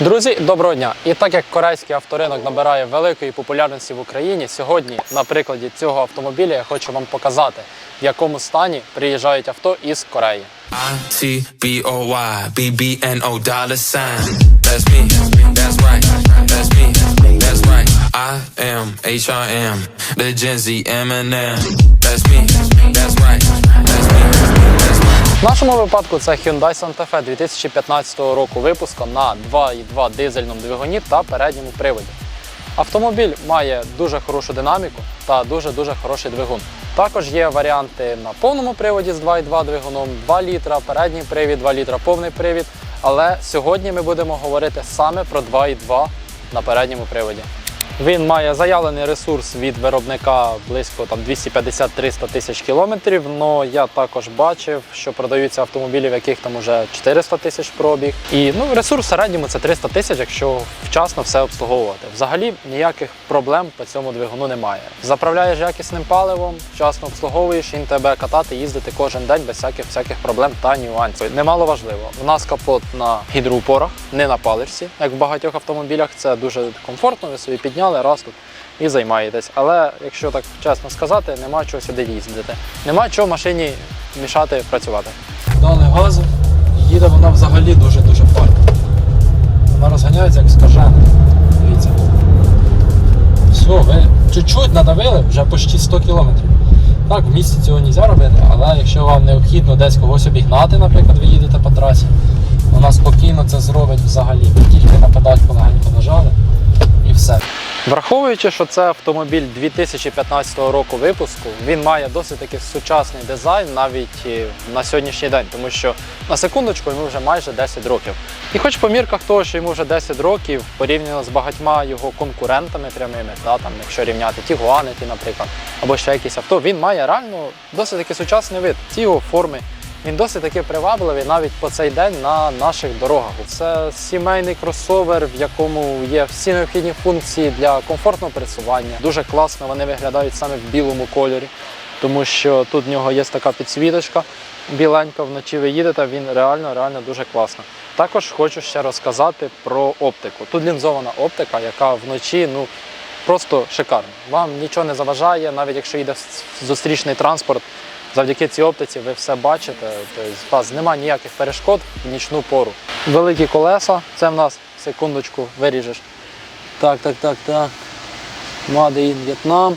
Друзі, доброго дня! І так як корейський авторинок набирає великої популярності в Україні, сьогодні на прикладі цього автомобіля я хочу вам показати, в якому стані приїжджають авто із Кореї. That's me. That's right. That's me. В нашому випадку це Hyundai Santa Fe 2015 року випуску на 2,2 дизельному двигуні та передньому приводі. Автомобіль має дуже хорошу динаміку та дуже-дуже хороший двигун. Також є варіанти на повному приводі з 2,2 двигуном, 2 літра, передній привід, 2 літра, повний привід. Але сьогодні ми будемо говорити саме про 2,2 на передньому приводі. Він має заявлений ресурс від виробника близько 250-300 тисяч кілометрів. але я також бачив, що продаються автомобілі, в яких там уже 400 тисяч пробіг. І ну, ресурс в середньому це 300 тисяч, якщо вчасно все обслуговувати. Взагалі ніяких проблем по цьому двигуну немає. Заправляєш якісним паливом, вчасно обслуговуєш, він тебе катати, їздити кожен день без всяких всяких проблем та нюансів. Немало важливо. У нас капот на гідроупорах, не на паличці, як в багатьох автомобілях. Це дуже комфортно. Ви собі підняли раз тут і займаєтесь. Але якщо так чесно сказати, нема чого сюди їздити. Нема чого машині мішати працювати. Дали газу, їде вона взагалі дуже-дуже файно. Вона розганяється як скажена. Дивіться. Все, ви чуть-чуть надавили, вже почти 100 кілометрів. Так, в місті цього не можна робити, але якщо вам необхідно десь когось обігнати, наприклад, ви їдете по трасі, вона спокійно це зробить взагалі. Тільки на педальку легенько нажали. Враховуючи, що це автомобіль 2015 року випуску, він має досить таки сучасний дизайн навіть на сьогоднішній день, тому що на секундочку йому вже майже 10 років. І хоч по мірках того, що йому вже 10 років, порівняно з багатьма його конкурентами прямими, да, там, якщо рівняти ті, наприклад, або ще якісь авто, він має реально досить таки сучасний вид. Ці його форми. Він досить таки привабливий навіть по цей день на наших дорогах. Це сімейний кросовер, в якому є всі необхідні функції для комфортного пересування. Дуже класно вони виглядають саме в білому кольорі, тому що тут в нього є така підсвіточка біленька. Вночі ви їдете, він реально реально дуже класно. Також хочу ще розказати про оптику. Тут лінзована оптика, яка вночі ну просто шикарна. Вам нічого не заважає, навіть якщо йде зустрічний транспорт. Завдяки цій оптиці ви все бачите, тобто вас немає ніяких перешкод в нічну пору. Великі колеса, це в нас секундочку виріжеш. Так, так, так, так. Мадеїн Vietnam.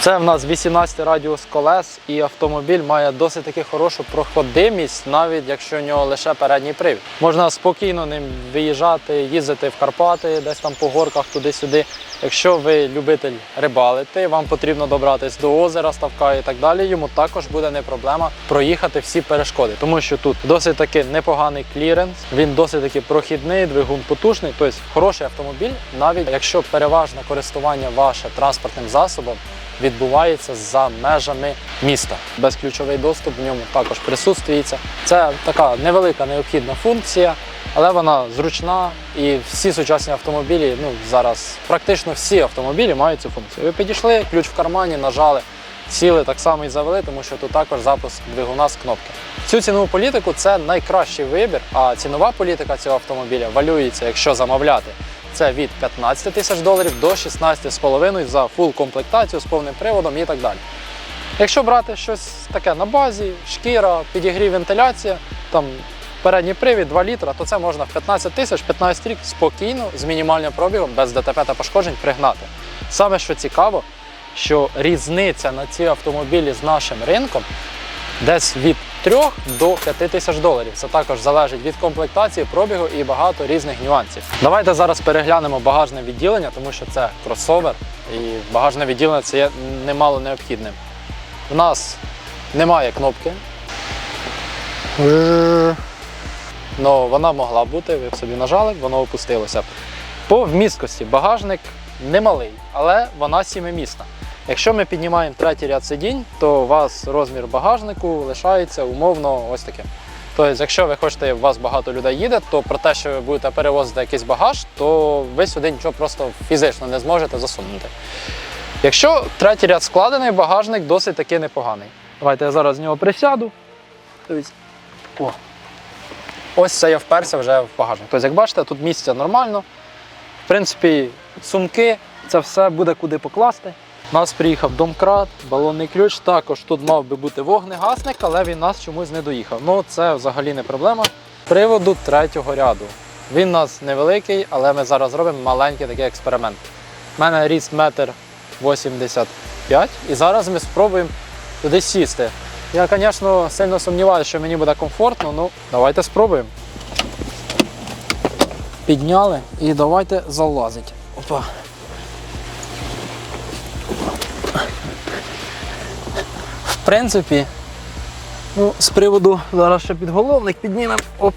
Це в нас 18 радіус колес, і автомобіль має досить таки хорошу проходимість, навіть якщо у нього лише передній привід. Можна спокійно ним виїжджати, їздити в Карпати, десь там по горках туди-сюди. Якщо ви любитель рибалити, вам потрібно добратися до озера, ставка і так далі. Йому також буде не проблема проїхати всі перешкоди, тому що тут досить таки непоганий кліренс, він досить таки прохідний, двигун потужний, тобто хороший автомобіль, навіть якщо переважне користування ваше транспортним засобом відбувається за межами міста. Безключовий доступ в ньому також присутствується. Це така невелика необхідна функція, але вона зручна і всі сучасні автомобілі, ну зараз практично всі автомобілі мають цю функцію. Ви підійшли, ключ в кармані, нажали. Сіли так само і завели, тому що тут також запуск двигуна з кнопки. Цю цінову політику це найкращий вибір, а цінова політика цього автомобіля валюється, якщо замовляти. Це від 15 тисяч доларів до 16,5 за фул комплектацію з повним приводом і так далі. Якщо брати щось таке на базі, шкіра, підігрів, вентиляція, там передній привід 2 літра, то це можна в 15 тисяч, 15 рік спокійно з мінімальним пробігом, без ДТП та пошкоджень пригнати. Саме що цікаво, що різниця на ці автомобілі з нашим ринком десь від 3 до 5 тисяч доларів. Це також залежить від комплектації, пробігу і багато різних нюансів. Давайте зараз переглянемо багажне відділення, тому що це кросовер, і багажне відділення це є немало необхідним. У нас немає кнопки. Ну, вона могла бути, ви собі нажали, воно опустилося. По вмісткості багажник немалий, але вона сімимісна. Якщо ми піднімаємо третій ряд сидінь, то у вас розмір багажнику лишається умовно ось таким. Тобто, якщо ви хочете, у вас багато людей їде, то про те, що ви будете перевозити якийсь багаж, то ви сюди нічого просто фізично не зможете засунути. Якщо третій ряд складений, багажник досить таки непоганий. Давайте я зараз з нього присяду. О. ось це я вперся вже в багажник. Тобто, як бачите, тут місця нормально. В принципі, сумки, це все буде куди покласти. У нас приїхав домкрат, балонний ключ. Також тут мав би бути вогнегасник, але він нас чомусь не доїхав. Ну, це взагалі не проблема. Приводу третього ряду. Він у нас невеликий, але ми зараз зробимо маленький такий експеримент. У мене ріст метр 85, і зараз ми спробуємо туди сісти. Я, звісно, сильно сумніваюся, що мені буде комфортно, ну давайте спробуємо. Підняли і давайте залазити. Опа. Принципі, ну, з приводу зараз ще підголовник піднімемо. Оп.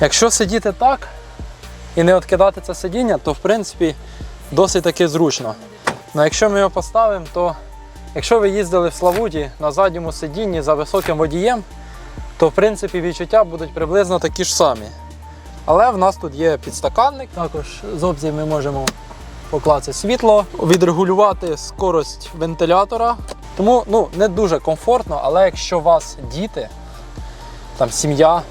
Якщо сидіти так і не відкидати це сидіння, то в принципі досить таки зручно. Ну якщо ми його поставимо, то якщо ви їздили в Славуті на задньому сидінні за високим водієм, то в принципі відчуття будуть приблизно такі ж самі. Але в нас тут є підстаканник. Також з опції ми можемо покласти світло, відрегулювати скорость вентилятора. Тому ну, не дуже комфортно, але якщо у вас діти, там сім'я,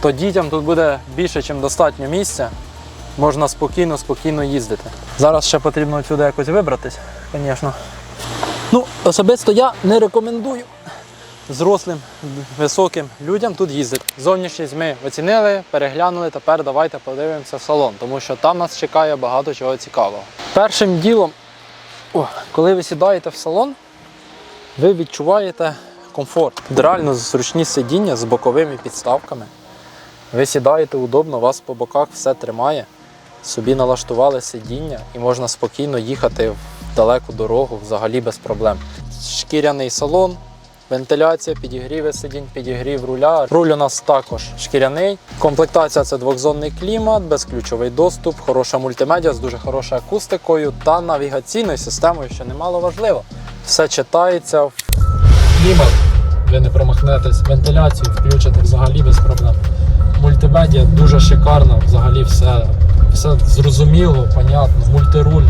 то дітям тут буде більше, ніж достатньо місця. Можна спокійно, спокійно їздити. Зараз ще потрібно сюди якось вибратись, звісно. Ну, особисто я не рекомендую зрослим, високим людям тут їздити. Зовнішність ми оцінили, переглянули. Тепер давайте подивимося в салон, тому що там нас чекає багато чого цікавого. Першим ділом, о, коли ви сідаєте в салон, ви відчуваєте комфорт. Тут Реально зручні сидіння з боковими підставками. Ви сідаєте удобно, вас по боках все тримає. Собі налаштували сидіння і можна спокійно їхати в далеку дорогу взагалі без проблем. Шкіряний салон, вентиляція, підігріви сидінь, підігрів руля. Руль у нас також шкіряний. Комплектація це двохзонний клімат, безключовий доступ, хороша мультимедіа з дуже хорошою акустикою та навігаційною системою, що немало важливо. Все читається клімат. Ви не промахнетесь, вентиляцію включите взагалі без проблем. Мультимедіа дуже шикарна, взагалі все, все зрозуміло, понятно. Мультируль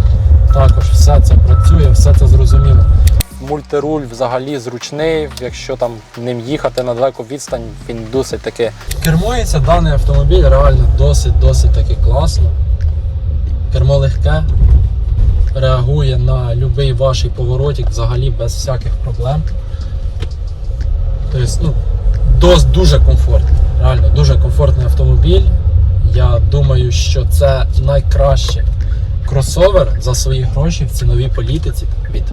також все це працює, все це зрозуміло. Мультируль взагалі зручний, якщо там ним їхати на далеку відстань, він досить таки. Кермується даний автомобіль реально досить-досить таки класно. Кермо легке, реагує на будь-який ваш поворотик взагалі без всяких проблем. Тобто, ну, дос, дуже комфортний. Реально дуже комфортний автомобіль. Я думаю, що це найкращий кросовер за свої гроші в ціновій політиці від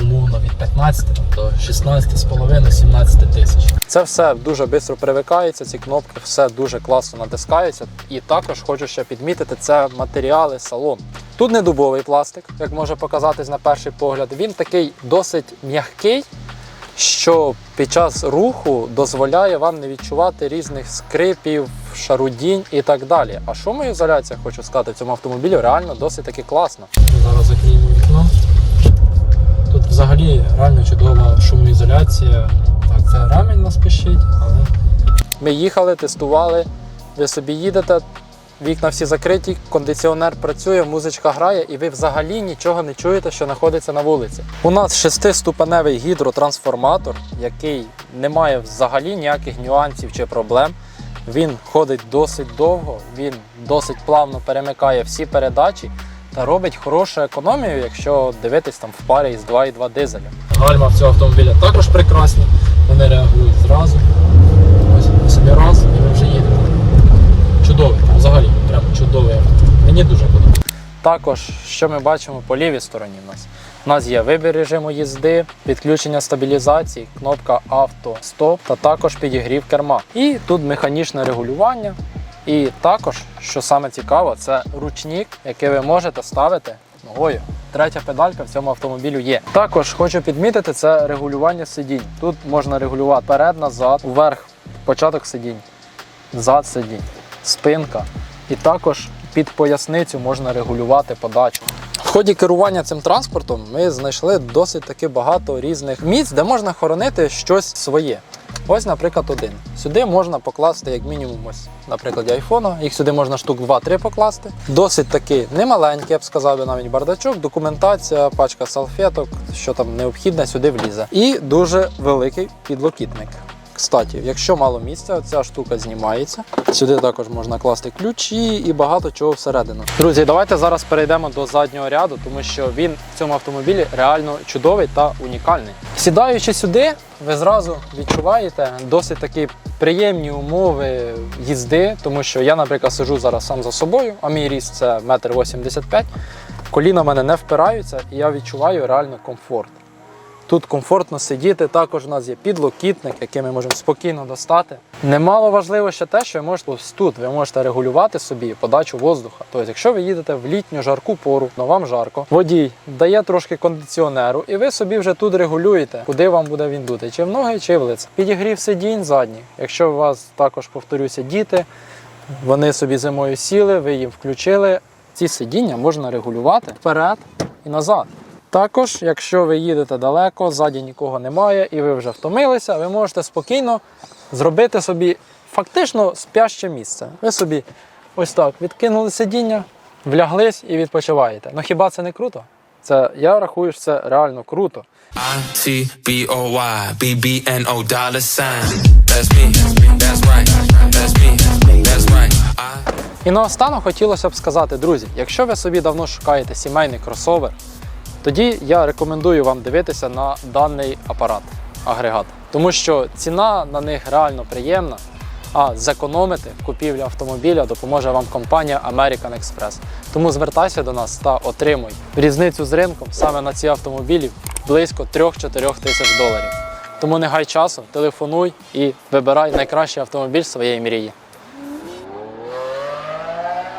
умовно від 15 там, до 16,5-17 тисяч. Це все дуже швидко привикається, ці кнопки, все дуже класно натискається. І також хочу ще підмітити, це матеріали салон. Тут не дубовий пластик, як може показатись на перший погляд. Він такий досить м'який, що під час руху дозволяє вам не відчувати різних скрипів, шарудінь і так далі. А шумоізоляція, хочу сказати, в цьому автомобілі реально досить таки класна. Зараз взагалі реально чудова шумоізоляція. Так, це рамінь нас пищить, але. Ми їхали, тестували, ви собі їдете, вікна всі закриті, кондиціонер працює, музичка грає, і ви взагалі нічого не чуєте, що знаходиться на вулиці. У нас шестиступеневий гідротрансформатор, який не має взагалі ніяких нюансів чи проблем. Він ходить досить довго, він досить плавно перемикає всі передачі робить хорошу економію, якщо дивитись там в парі з 2,2 дизеля. Гальма в цього автомобіля також прекрасні, вони реагують зразу. Ось собі раз і ви вже їдете. Чудовий, взагалі, прям чудовий. Мені дуже подобається. Також, що ми бачимо по лівій стороні в нас. У нас є вибір режиму їзди, підключення стабілізації, кнопка авто стоп та також підігрів керма. І тут механічне регулювання. І також, що саме цікаво, це ручник, який ви можете ставити ногою. Третя педалька в цьому автомобілю є. Також хочу підмітити це регулювання сидінь. Тут можна регулювати вперед, назад, вверх, початок сидінь, зад сидінь, спинка. І також під поясницю можна регулювати подачу. В ході керування цим транспортом ми знайшли досить таки багато різних місць, де можна хоронити щось своє. Ось, наприклад, один. Сюди можна покласти як мінімум ось, наприклад, айфона. Їх сюди можна штук 2-3 покласти. Досить такий немаленький, я б сказав, би навіть бардачок, документація, пачка салфеток, що там необхідне, сюди влізе. І дуже великий підлокітник. Кстати, якщо мало місця, ця штука знімається. Сюди також можна класти ключі і багато чого всередину. Друзі, давайте зараз перейдемо до заднього ряду, тому що він в цьому автомобілі реально чудовий та унікальний. Сідаючи сюди, ви зразу відчуваєте досить такі приємні умови їзди, тому що я, наприклад, сижу зараз сам за собою, а мій ріст це 1,85 м. Коліна в мене не впираються, і я відчуваю реально комфорт. Тут комфортно сидіти. Також у нас є підлокітник, який ми можемо спокійно достати. Немало важливо ще те, що ви можете ось тут ви можете регулювати собі подачу воздуха. Тобто, якщо ви їдете в літню жарку пору, ну вам жарко, водій дає трошки кондиціонеру, і ви собі вже тут регулюєте, куди вам буде він дути, чи в ноги, чи в лице. Підігрів сидінь задній. Якщо у вас також повторюся, діти, вони собі зимою сіли, ви їм включили. Ці сидіння можна регулювати вперед і назад. Також, якщо ви їдете далеко, ззаді нікого немає і ви вже втомилися, ви можете спокійно зробити собі фактично спяще місце. Ви собі ось так відкинули сидіння, вляглись і відпочиваєте. Ну хіба це не круто? Це я рахую, що це реально круто. І наостанок хотілося б сказати, друзі, якщо ви собі давно шукаєте сімейний кросовер, тоді я рекомендую вам дивитися на даний апарат, агрегат. Тому що ціна на них реально приємна, а зекономити в купівлі автомобіля допоможе вам компанія American Express. Тому звертайся до нас та отримуй різницю з ринком саме на ці автомобілі близько 3-4 тисяч доларів. Тому не гай часу, телефонуй і вибирай найкращий автомобіль своєї мрії.